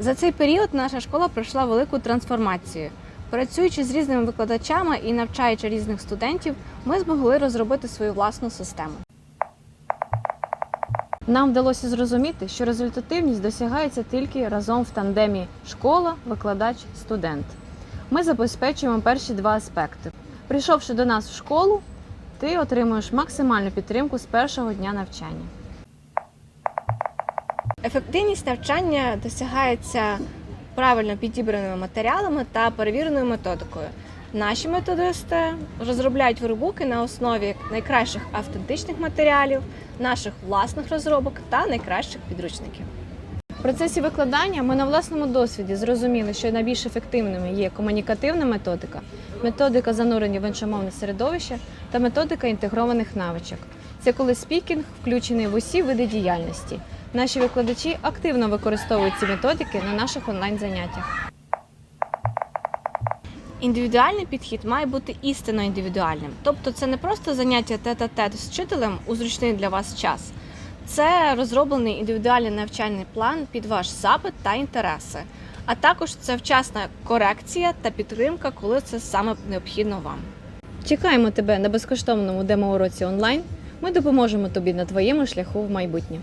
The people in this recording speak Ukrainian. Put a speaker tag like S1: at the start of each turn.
S1: За цей період наша школа пройшла велику трансформацію. Працюючи з різними викладачами і навчаючи різних студентів, ми змогли розробити свою власну систему. Нам вдалося зрозуміти, що результативність досягається тільки разом в тандемі школа, викладач, студент. Ми забезпечуємо перші два аспекти. Прийшовши до нас в школу, ти отримуєш максимальну підтримку з першого дня навчання. Ефективність навчання досягається правильно підібраними матеріалами та перевіреною методикою. Наші методисти розробляють вербуки на основі найкращих автентичних матеріалів, наших власних розробок та найкращих підручників. В процесі викладання ми на власному досвіді зрозуміли, що найбільш ефективними є комунікативна методика, методика занурення в іншомовне середовище та методика інтегрованих навичок. Це коли спікінг включений в усі види діяльності. Наші викладачі активно використовують ці методики на наших онлайн-заняттях. Індивідуальний підхід має бути істинно індивідуальним. Тобто це не просто заняття тет-а-тет з вчителем у зручний для вас час. Це розроблений індивідуальний навчальний план під ваш запит та інтереси. А також це вчасна корекція та підтримка, коли це саме необхідно вам. Чекаємо тебе на безкоштовному демо-уроці онлайн. Ми допоможемо тобі на твоєму шляху в майбутнє.